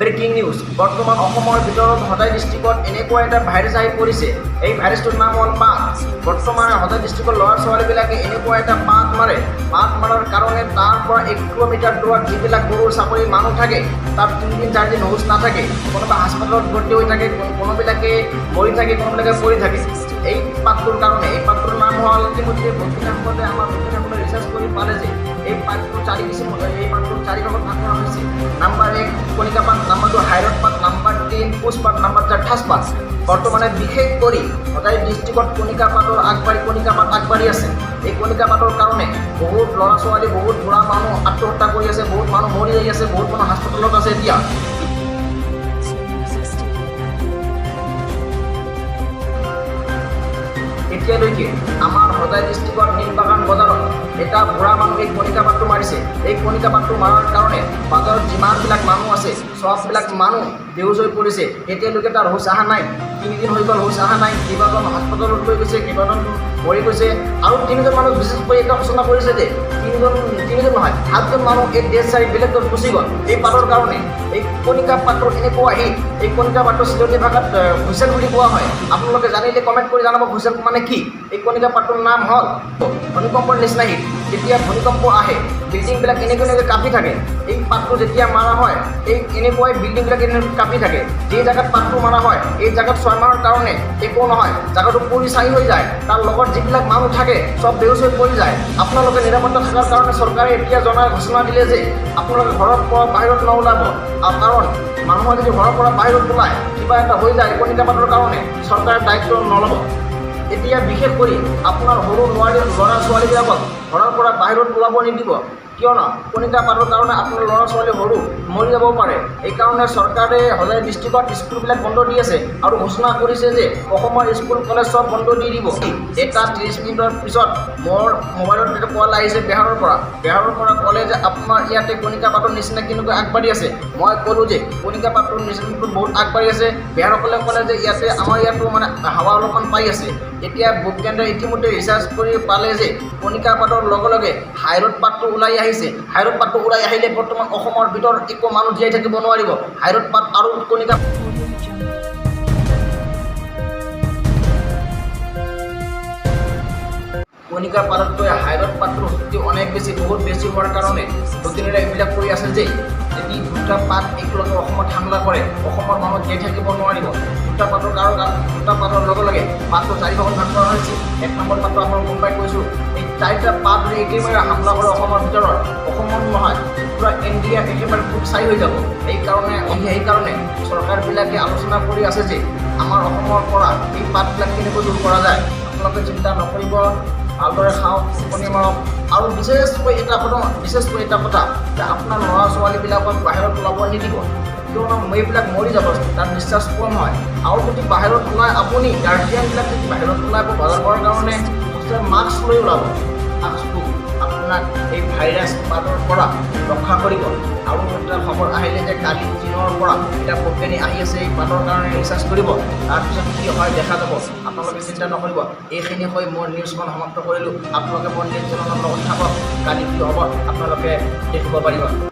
Breaking news. বৰ্তমান অসমৰ ভিতৰত সদায় ডিষ্ট্ৰিক্টত এনেকুৱা এটা ভাইৰাছ আহি পৰিছে। এই ভাইৰাছটোৰ নাম হ'ল পাত বৰ্তমান সদায় ডিষ্ট্ৰিক্টৰ ল'ৰা ছোৱালীবিলাকে এনেকুৱা এটা পাত মাৰে। পাত মাৰাৰ কাৰণে তাৰ পৰা এক কিলোমিটাৰ দূৰত যিবিলাক গৰু চাকৰি মানুহ থাকে, তাত তিনিদিন, চাৰিদিন হুচ নাথাকে। কোনোবা হাস্পাতালত ভৰ্তি হৈ থাকে কোনোবিলাকে মৰি থাকে, কোনোবিলাকে পৰি থাকে। এই পাতটোৰ কাৰণে এই পাতটোৰ নাম হ'ল ইতিমধ্যে বৈজ্ঞানিকসকলে আমাৰ বৈজ্ঞানিকসকলে ৰিচাৰ্চ কৰি পালে যে এই পাতটো চাৰি কিচিম এক কণিকা পাত নাম্বাৰ টু হাইৰড পাত নাম্বাৰ তিন পুষ পাত নাম্বাৰ চাৰ ঠাচ পাত। বৰ্তমানে বিশেষ কৰি সদায় ডিষ্ট্ৰিক্টত কণিকা পাতৰ আগবাঢ়ি, কণিকা পাত আগবাঢ়ি আছে। এই কণিকা পাতৰ কাৰণে বহুত ল'ৰা ছোৱালী বহুত বুঢ়া মানুহ আত্মহত্যা কৰি আছে, বহুত মানুহ মৰি যাই আছে, বহুত মানুহ হাস্পাতালত আছে এতিয়া। এতিয়ালৈকে আমাৰ সদায় ডিষ্ট্ৰিক্টৰ নীলবাগান বজাৰত এটা বুঢ়া এই কণিকা পাতটো মাৰিছে। এই কণিকা পাতটো মাৰাৰ কাৰণে বজাৰত আছে চববিলাক মানুহ বেহুচ হৈ পৰিছে। এতিয়ালৈকে তাৰ হুচ অহা নাই। তিনিদিন হৈ গ'ল হুচ অহা নাই। কেইবাজন হাস্পাতালত লৈ গৈছে কেইবাজন মৰি গৈছে। আৰু তিনিজন মানুহ বিশেষ কৰি এটা ঘোষণা কৰিছে যে তিনিজন তিনিজন নহয় সাতজন মানুহ এই ডেথ চাৰি বেলেগত গুচি গ'ল। এই পাতৰ কাৰণে এই কণিকা পাতৰ এনেকুৱা আহি এই কণিকা পাতৰ চিলনী ভাষাত আহ, হুইচেল বুলি কোৱা হয়। আপোনালোকে জানিলে কমেণ্ট কৰি জনাব হুইচেল মানে কি। এই কণিকা পাতৰ নাম হ'ল ভূমিকম্পৰ নিচিনা হিট যেতিয়া ভূমিকম্প আহে বিল্ডিংবিলাক এনেকৈ এনেকৈ কাঁপি থাকে। এই পাতটো যেতিয়া মাৰা হয়, এই এনেকুৱাই বিল্ডিংবিলাক এনেকৈ কাঁপি থাকে। যি জেগাত পাতটো মাৰা হয়, এই জেগাত ছয় মাহৰ কাৰণে একো নহয়। জেগাটো পৰি চাৰি হৈ যায়। তাৰ লগত যিবিলাক মানুহ থাকে, চব বেহুচ হৈ পৰি যায়। আপোনালোকে নিৰাপত্তা থকাৰ কাৰণে চৰকাৰে এতিয়া জনাই ঘোষণা দিলে যে আপোনালোকে ঘৰৰ পৰা বাহিৰত নোলাব। কাৰণ মানুহে যদি ঘৰৰ পৰা বাহিৰত ওলায়। কিবা এটা হৈ যায় কণিকা পাতৰ কাৰণে চৰকাৰে দায়িত্ব নল'ব। এতিয়া বিশেষ কৰি আপোনাৰ সৰু নোৱাৰি ল'ৰা ছোৱালীবিলাকক ঘৰৰ পৰা বাহিৰত ওলাব নিদিব। কিয়নো কণিকা পাতৰ কাৰণে আপোনাৰ ল'ৰা ছোৱালী সৰু, মৰি যাব পাৰে। সেইকাৰণে চৰকাৰে সদায় ডিষ্ট্ৰিক্টত স্কুলবিলাক বন্ধ দি আছে আৰু ঘোষণা কৰিছে যে অসমৰ স্কুল, কলেজ চব বন্ধ দি দিব। এটা ত্ৰিছ মিনিটৰ পিছত মোৰ মোবাইলত এটা কল আহিছে বিহাৰৰ পৰা। বিহাৰৰ পৰা ক'লে যে আপোনাৰ ইয়াতে কণিকা পাতৰ নিচিনা কেনেকৈ আগবাঢ়ি আছে? মই ক'লোঁ যে কণিকা পাতৰ নিচিনাটো বহুত আগবাঢ়ি আছে। বিহাৰসকলে ক'লে যে ইয়াতে আমাৰ ইয়াতো মানে হাৱা অলপমান পাই আছে। এতিয়া বৈজ্ঞানিকে ইতিমধ্যে ৰিচাৰ্চ কৰি পালে যে কণিকা পাতৰ লগে লগে হাইৰড পাতটো ওলাই আহিছে। হাইৰড পাতটো ওলাই আহিলে বৰ্তমান অসমৰ ভিতৰত একো মানুহ জীয়াই থাকিব নোৱাৰিব। হাইৰড পাত আৰু কণিকা কণিকা পাততকৈ হাইৰড পাতটোৰ শক্তি অনেক বেছি বহুত বেছি হোৱাৰ কাৰণে প্ৰতিনিধিয়ে এইবিলাক কৰি আছে যে, যদি দুটা পাত একেলগে অসমত হামলা কৰে অসমৰ মানুহ জীয়াই থাকিব নোৱাৰিব। দুটা পাতৰ কাৰণ দুটা পাতৰ লগে লগে পাতটো চাৰি ভাগত ভাগ কৰা হৈছে। এক নম্বৰ পাতটো আপোনাক মুম্বাই কৈছোঁ এই চাৰিটা পাত যদি একেবাৰে হামলা কৰে অসমৰ ভিতৰত। অসমৰ নহয়, পূৰা ইণ্ডিয়া একেবাৰে খুব চাই হৈ যাব। সেইকাৰণে সেইকাৰণে চৰকাৰবিলাকে আলোচনা কৰি আছে যে, আমাৰ অসমৰ পৰা এই পাতবিলাক কেনেকৈ দূৰ কৰা যায়। আপোনালোকে চিন্তা নকৰিব। ভালদৰে খাওক টোপনি মাৰক আৰু বিশেষকৈ এটা কথা বিশেষকৈ এটা কথা, যে আপোনাৰ ল'ৰা ছোৱালীবিলাকক বাহিৰত ওলাব নিদিব। কিয়নো এইবিলাক মৰি যাব তাত নিশ্বাস কম হয় আৰু যদি বাহিৰত ওলাই আপুনি গাৰ্জিয়ানবিলাক যদি বাহিৰত ওলাব, বজাৰ কৰাৰ কাৰণে, মাস্ক লৈ ওলাব। মাস্কটো আপোনাক এই ভাইৰাছ পাতৰ পৰা ৰক্ষা কৰিব। আৰু এটা খবৰ আহিলে যে কালি চীনৰ পৰা এটা কোম্পানী আহি আছে, এই পাতৰ কাৰণে ৰিচাৰ্জ কৰিব। তাৰপিছত কি হয় দেখা যাব। আপোনালোকে চিন্তা নকৰিব। এইখিনি হৈ মোৰ নিউজখন সমাপ্ত কৰিলোঁ। আপোনালোকে মোৰ নিউজ চেনেলৰ লগত থাকক। কালি কি হ'ব, আপোনালোকে দেখিব পাৰিব।